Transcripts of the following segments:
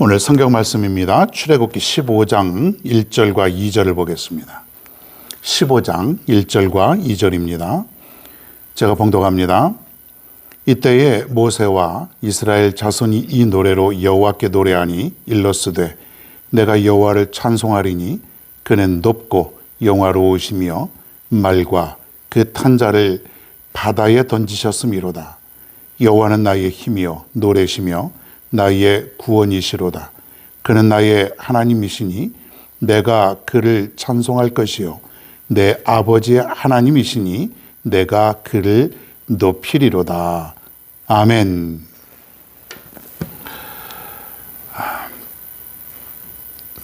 오늘 성경 말씀입니다. 출애굽기 15장 1절과 2절을 보겠습니다. 15장 1절과 2절입니다. 제가 봉독합니다. 이때에 모세와 이스라엘 자손이 이 노래로 여호와께 노래하니 일러스되 내가 여호와를 찬송하리니 그는 높고 영화로우시며 말과 그 탄자를 바다에 던지셨음이로다. 여호와는 나의 힘이요 노래시며 나의 구원이시로다. 그는 나의 하나님이시니 내가 그를 찬송할 것이요 내 아버지의 하나님이시니 내가 그를 높이리로다. 아멘.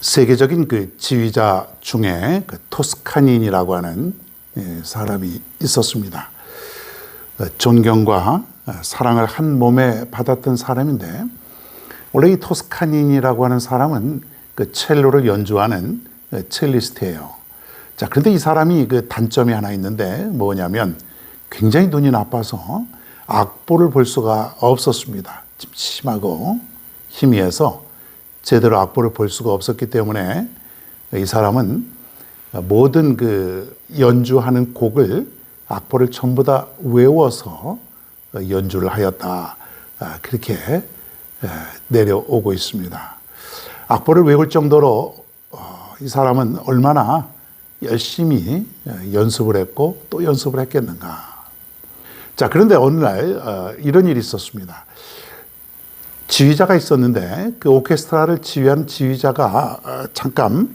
세계적인 그 지휘자 중에 그 토스카닌이라고 하는 예, 사람이 있었습니다. 어, 존경과 사랑을 한 몸에 받았던 사람인데 원래 이 토스카닌이라고 하는 사람은 그 첼로를 연주하는 어, 첼리스트예요. 자, 그런데 이 사람이 그 단점이 하나 있는데 뭐냐면 굉장히 눈이 나빠서 악보를 볼 수가 없었습니다. 침침하고 희미해서 제대로 악보를 볼 수가 없었기 때문에 이 사람은 모든 그 연주하는 곡을 악보를 전부 다 외워서 연주를 하였다. 아, 그렇게 내려오고 있습니다. 악보를 외울 정도로 어, 이 사람은 얼마나 열심히 연습을 했고 또 연습을 했겠는가. 자, 그런데 어느 날 어, 이런 일이 있었습니다. 지휘자가 있었는데 그 오케스트라를 지휘한 지휘자가 어, 잠깐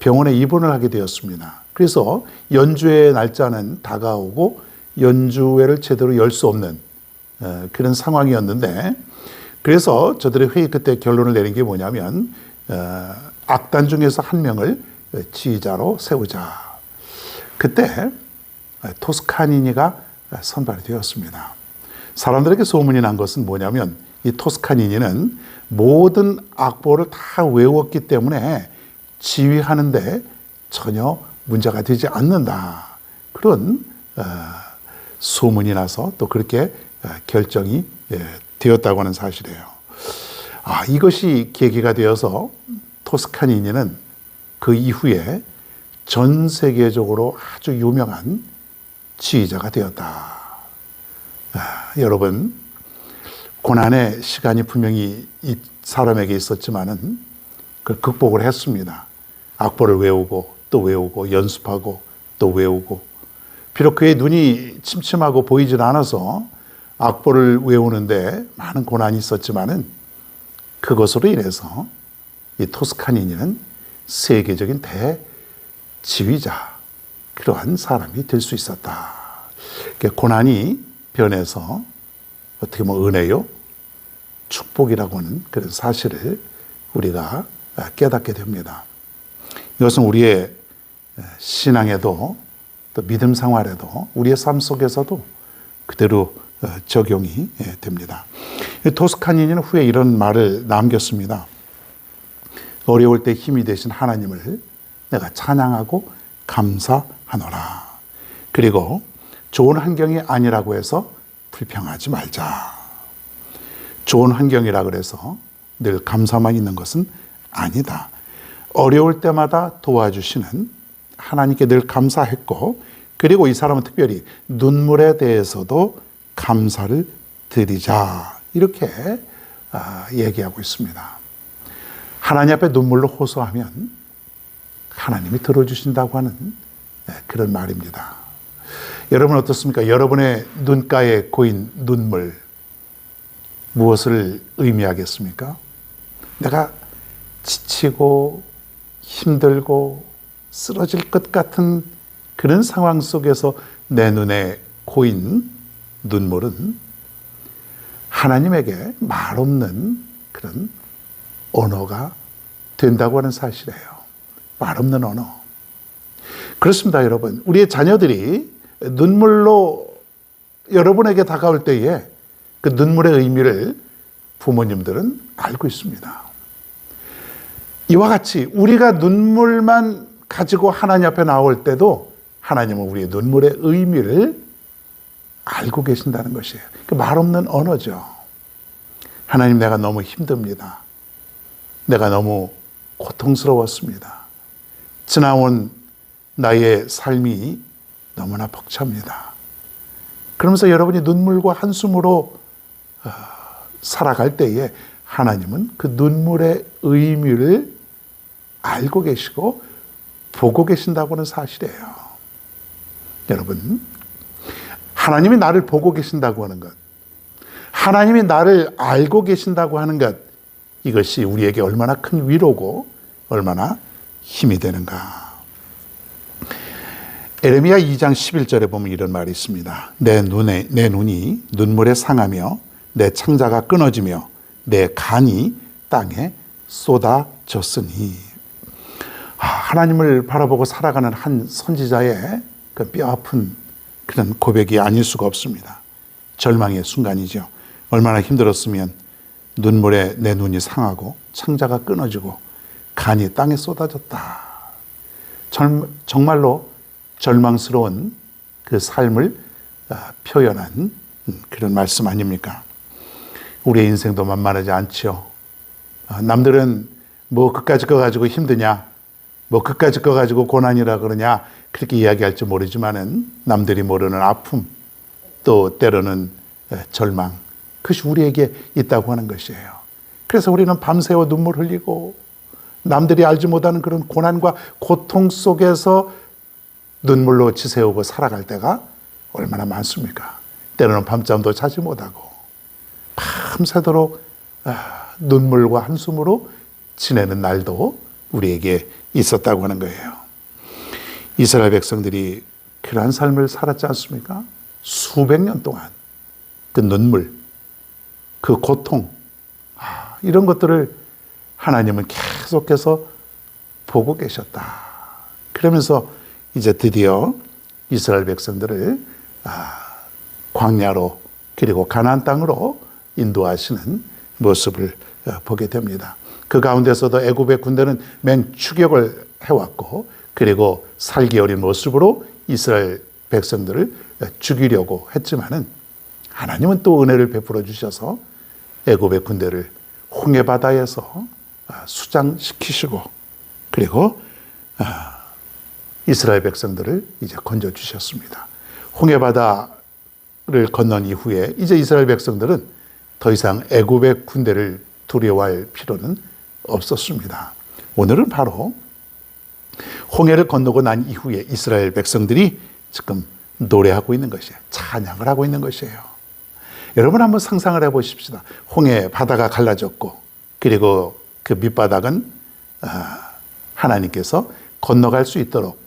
병원에 입원을 하게 되었습니다. 그래서 연주회 날짜는 다가오고 연주회를 제대로 열 수 없는 그런 상황이었는데 그래서 저들의 회의 그때 결론을 내린 게 뭐냐면 악단 중에서 한 명을 지휘자로 세우자. 그때 토스카니니가 선발이 되었습니다. 사람들에게 소문이 난 것은 뭐냐면 이 토스카니니는 모든 악보를 다 외웠기 때문에 지휘하는데 전혀 문제가 되지 않는다. 그런 소문이 나서 또 그렇게 결정이 예, 되었다고 하는 사실이에요. 아, 이것이 계기가 되어서 토스카니니는 그 이후에 전 세계적으로 아주 유명한 지휘자가 되었다. 아, 여러분, 고난의 시간이 분명히 이 사람에게 있었지만은 그걸 극복을 했습니다. 악보를 외우고 또 외우고 연습하고 또 외우고 비록 그의 눈이 침침하고 보이질 않아서 악보를 외우는데 많은 고난이 있었지만은 그것으로 인해서 이 토스카니니는 세계적인 대지휘자 그러한 사람이 될 수 있었다. 고난이 변해서 어떻게 뭐 은혜요, 축복이라고 하는 그런 사실을 우리가 깨닫게 됩니다. 이것은 우리의 신앙에도 또 믿음 생활에도 우리의 삶 속에서도 그대로 적용이 됩니다. 토스카니는 후에 이런 말을 남겼습니다. 어려울 때 힘이 되신 하나님을 내가 찬양하고 감사하노라. 그리고 좋은 환경이 아니라고 해서 불평하지 말자. 좋은 환경이라 그래서 늘 감사만 있는 것은 아니다. 어려울 때마다 도와주시는 하나님께 늘 감사했고, 그리고 이 사람은 특별히 눈물에 대해서도 감사를 드리자. 이렇게 아, 얘기하고 있습니다. 하나님 앞에 눈물로 호소하면 하나님이 들어주신다고 하는 네, 그런 말입니다. 여러분 어떻습니까? 여러분의 눈가에 고인 눈물 무엇을 의미하겠습니까? 내가 지치고 힘들고 쓰러질 것 같은 그런 상황 속에서 내 눈에 고인 눈물은 하나님에게 말 없는 그런 언어가 된다고 하는 사실이에요. 말 없는 언어. 그렇습니다, 여러분. 우리의 자녀들이 눈물로 여러분에게 다가올 때에 그 눈물의 의미를 부모님들은 알고 있습니다. 이와 같이 우리가 눈물만 가지고 하나님 앞에 나올 때도 하나님은 우리의 눈물의 의미를 알고 계신다는 것이에요. 그 말없는 언어죠. 하나님 내가 너무 힘듭니다. 내가 너무 고통스러웠습니다. 지나온 나의 삶이 너무나 벅찹니다. 그러면서 여러분이 눈물과 한숨으로 어, 살아갈 때에 하나님은 그 눈물의 의미를 알고 계시고 보고 계신다고 하는 사실이에요. 여러분, 하나님이 나를 보고 계신다고 하는 것, 하나님이 나를 알고 계신다고 하는 것, 이것이 우리에게 얼마나 큰 위로고 얼마나 힘이 되는가. 에레미야 2장 11절에 보면 이런 말이 있습니다. 내 눈에 내 눈이 눈물에 상하며 내 창자가 끊어지며 내 간이 땅에 쏟아졌으니 아, 하나님을 바라보고 살아가는 한 선지자의 그 뼈아픈 그런 고백이 아닐 수가 없습니다. 절망의 순간이죠. 얼마나 힘들었으면 눈물에 내 눈이 상하고 창자가 끊어지고 간이 땅에 쏟아졌다. 정말로 절망스러운 그 삶을 아, 표현한 그런 말씀 아닙니까? 우리의 인생도 만만하지 않죠. 아, 남들은 뭐 그까짓 거 가지고 힘드냐, 뭐 그까짓 거 가지고 고난이라 그러냐 그렇게 이야기할지 모르지만은 남들이 모르는 아픔 또 때로는 절망 그것이 우리에게 있다고 하는 것이에요. 그래서 우리는 밤새워 눈물 흘리고 남들이 알지 못하는 그런 고난과 고통 속에서 눈물로 지새우고 살아갈 때가 얼마나 많습니까? 때로는 밤잠도 자지 못하고 밤새도록 아, 눈물과 한숨으로 지내는 날도 우리에게 있었다고 하는 거예요. 이스라엘 백성들이 그러한 삶을 살았지 않습니까? 수백 년 동안 그 눈물, 그 고통, 아, 이런 것들을 하나님은 계속해서 보고 계셨다. 그러면서 이제 드디어 이스라엘 백성들을 아, 광야로 그리고 가나안 땅으로 인도하시는 모습을 어, 보게 됩니다. 그 가운데서도 애굽의 군대는 맹 추격을 해왔고 그리고 살기 어린 모습으로 이스라엘 백성들을 죽이려고 했지만은 하나님은 또 은혜를 베풀어 주셔서 애굽의 군대를 홍해 바다에서 아, 수장시키시고 그리고 아, 이스라엘 백성들을 이제 건져 주셨습니다. 홍해 바다를 건넌 이후에 이제 이스라엘 백성들은 더 이상 애굽의 군대를 두려워할 필요는 없었습니다. 오늘은 바로 홍해를 건너고 난 이후에 이스라엘 백성들이 지금 노래하고 있는 것이에요. 찬양을 하고 있는 것이에요. 여러분 한번 상상을 해 보십시다. 홍해 바다가 갈라졌고 그리고 그 밑바닥은 아, 하나님께서 건너갈 수 있도록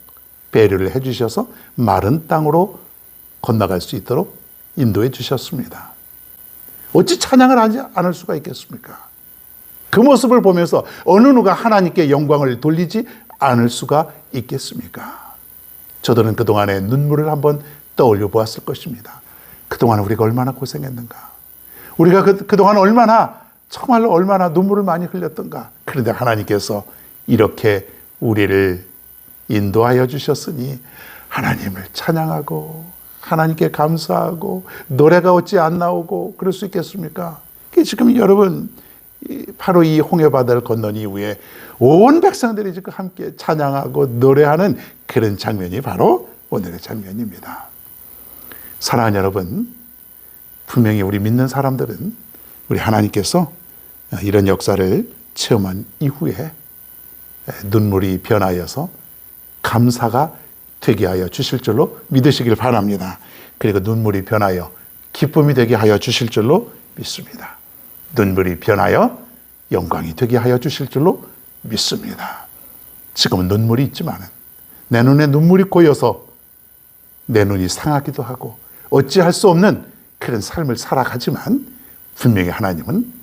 배려를 해 주셔서 마른 땅으로 건너갈 수 있도록 인도해 주셨습니다. 어찌 찬양을 하지 않을 수가 있겠습니까? 그 모습을 보면서 어느 누가 하나님께 영광을 돌리지 않을 수가 있겠습니까? 저들은 그동안의 눈물을 한번 떠올려 보았을 것입니다. 그동안 우리가 얼마나 고생했는가. 우리가 그, 그동안 얼마나, 정말로 얼마나 눈물을 많이 흘렸던가. 그런데 하나님께서 이렇게 우리를 인도하여 주셨으니 하나님을 찬양하고 하나님께 감사하고 노래가 어찌 안 나오고 그럴 수 있겠습니까? 지금 여러분 바로 이 홍해 바다를 건넌 이후에 온 백성들이 지금 함께 찬양하고 노래하는 그런 장면이 바로 오늘의 장면입니다. 사랑하는 여러분, 분명히 우리 믿는 사람들은 우리 하나님께서 이런 역사를 체험한 이후에 눈물이 변하여서 감사가 되게 하여 주실 줄로 믿으시길 바랍니다. 그리고 눈물이 변하여 기쁨이 되게 하여 주실 줄로 믿습니다. 눈물이 변하여 영광이 되게 하여 주실 줄로 믿습니다. 지금은 눈물이 있지만 내 눈에 눈물이 고여서 내 눈이 상하기도 하고 어찌할 수 없는 그런 삶을 살아가지만 분명히 하나님은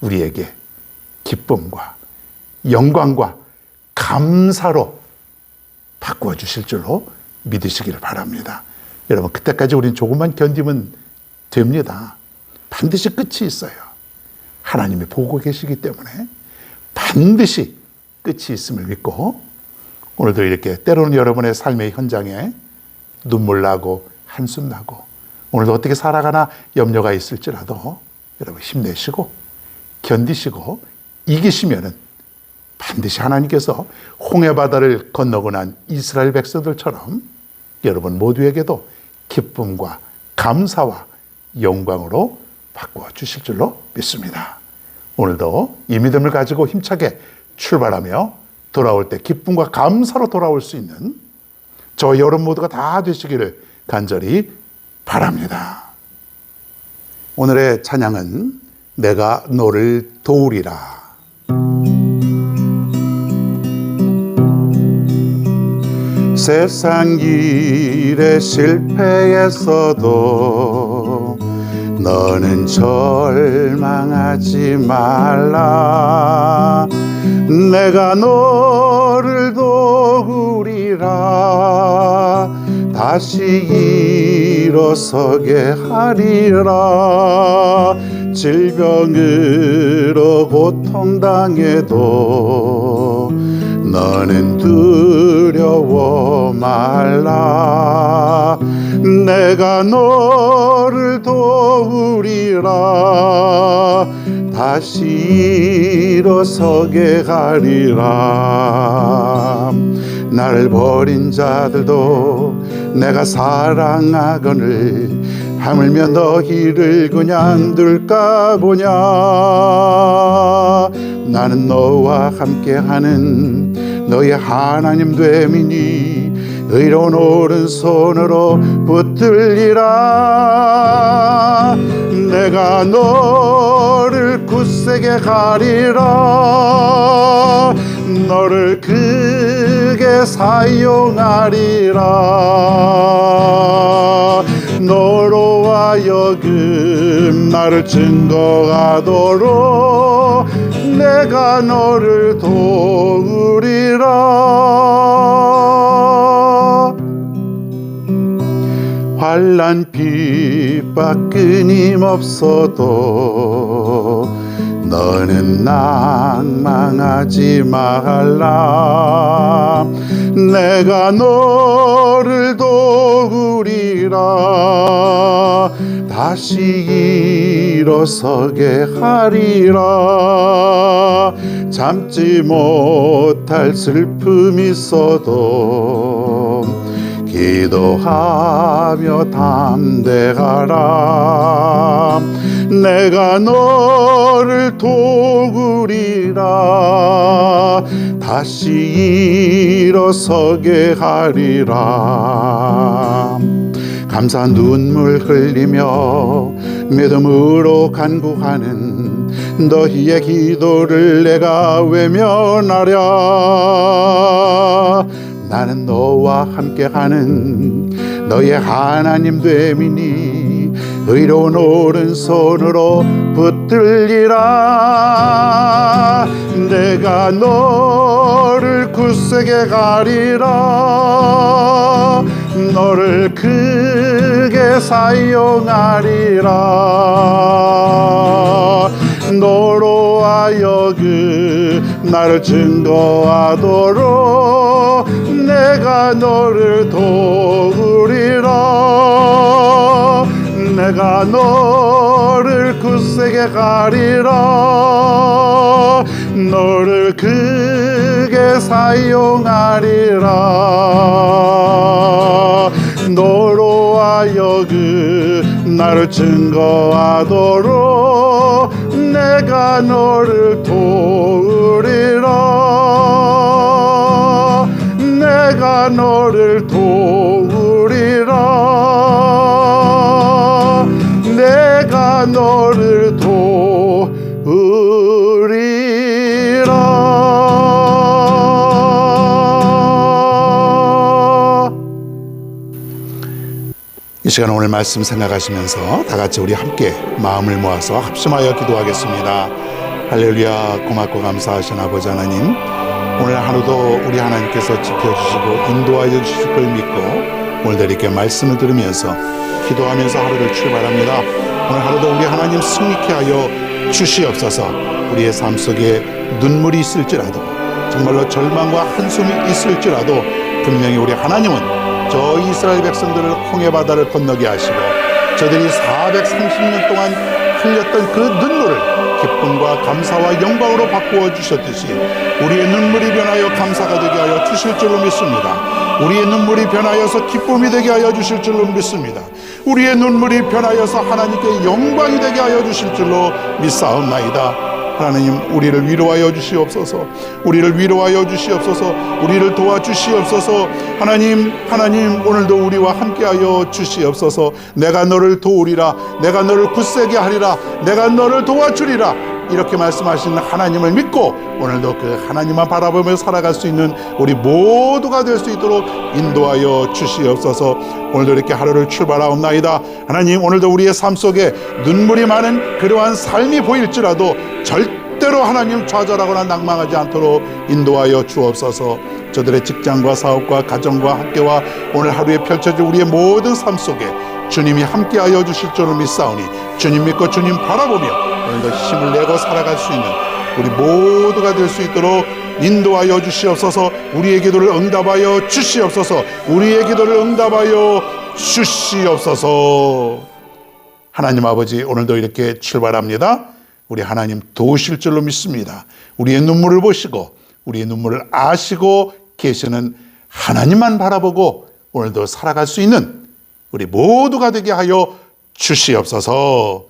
우리에게 기쁨과 영광과 감사로 바꾸어 주실 줄로 믿으시기를 바랍니다. 여러분, 그때까지 우리는 조금만 견디면 됩니다. 반드시 끝이 있어요. 하나님이 보고 계시기 때문에 반드시 끝이 있음을 믿고 오늘도 이렇게 때로는 여러분의 삶의 현장에 눈물 나고 한숨 나고 오늘도 어떻게 살아가나 염려가 있을지라도 여러분 힘내시고 견디시고 이기시면은 반드시 하나님께서 홍해 바다를 건너고 난 이스라엘 백성들처럼 여러분 모두에게도 기쁨과 감사와 영광으로 바꾸어 주실 줄로 믿습니다. 오늘도 이 믿음을 가지고 힘차게 출발하며 돌아올 때 기쁨과 감사로 돌아올 수 있는 저 여러분 모두가 다 되시기를 간절히 바랍니다. 오늘의 찬양은 내가 너를 도우리라. 세상 일에 실패했어도 너는 절망하지 말라. 내가 너를 도우리라. 다시 일어서게 하리라. 질병으로 고통당해도 너는 두려워 말라 내가 너를 도우리라. 다시 일어서게 하리라. 나를 버린 자들도 내가 사랑하거늘 하물며 너희를 그냥 둘까 보냐? 나는 너와 함께하는 너의 하나님 됨이니 의로운 오른손으로 붙들리라. 내가 너를 굳세게 가리라. 너를 크게 사용하리라. 너로 하여금 나를 증거하도록 내가 너를 도우리라 환란 핍박 끊임없어도 너는 낭망하지 말라. 내가 너를 도우리라. 다시 일어서게 하리라. 참지 못할 슬픔이 있어도 기도하며 담대하라. 내가 너를 도우리라. 다시 일어서게 하리라. 감사한 눈물 흘리며 믿음으로 간구하는 너희의 기도를 내가 외면하랴 나는 너와 함께하는 너의 하나님 됨이니 의로운 오른손으로 붙들리라. 내가 너를 굳세게 가리라. 너를 크게 사용하리라 너로 하여금 나를 증거하도록 내가 너를 도우리라. 내가 너를 굳세게 가리라. 너를 크게 사용하리라. 너로 하여금 나를 증거하도록 내가 너를 도우리라. 내가 너를 이 시간 오늘 말씀 생각하시면서 다 같이 우리 함께 마음을 모아서 합심하여 기도하겠습니다. 할렐루야 고맙고 감사하신 아버지 하나님 오늘 하루도 우리 하나님께서 지켜주시고 인도하여 주실 걸 믿고 오늘도 이렇게 말씀을 들으면서 기도하면서 하루를 출발합니다. 오늘 하루도 우리 하나님 승리케 하여 주시옵소서 우리의 삶 속에 눈물이 있을지라도 정말로 절망과 한숨이 있을지라도 분명히 우리 하나님은 저 이스라엘 백성들을 홍해 바다를 건너게 하시고 저들이 430년 동안 흘렸던 그 눈물을 기쁨과 감사와 영광으로 바꾸어 주셨듯이 우리의 눈물이 변하여 감사가 되게 하여 주실 줄로 믿습니다. 우리의 눈물이 변하여서 기쁨이 되게 하여 주실 줄로 믿습니다. 우리의 눈물이 변하여서 하나님께 영광이 되게 하여 주실 줄로 믿사옵나이다. 하나님 우리를 위로하여 주시옵소서. 우리를 위로하여 주시옵소서. 우리를 도와주시옵소서. 하나님 하나님 오늘도 우리와 함께하여 주시옵소서. 내가 너를 도우리라. 내가 너를 굳세게 하리라. 내가 너를 도와주리라 이렇게 말씀하시는 하나님을 믿고 오늘도 그 하나님만 바라보며 살아갈 수 있는 우리 모두가 될 수 있도록 인도하여 주시옵소서. 오늘도 이렇게 하루를 출발하옵나이다. 하나님 오늘도 우리의 삶 속에 눈물이 많은 그러한 삶이 보일지라도 절대로 하나님 좌절하거나 낭망하지 않도록 인도하여 주옵소서. 저들의 직장과 사업과 가정과 학교와 오늘 하루에 펼쳐질 우리의 모든 삶 속에 주님이 함께하여 주실 줄을 믿사오니 주님 믿고 주님 바라보며 오늘도 힘을 내고 살아갈 수 있는 우리 모두가 될 수 있도록 인도하여 주시옵소서. 우리의 기도를 응답하여 주시옵소서. 우리의 기도를 응답하여 주시옵소서. 하나님 아버지 오늘도 이렇게 출발합니다. 우리 하나님 도우실 줄로 믿습니다. 우리의 눈물을 보시고 우리의 눈물을 아시고 계시는 하나님만 바라보고 오늘도 살아갈 수 있는 우리 모두가 되게 하여 주시옵소서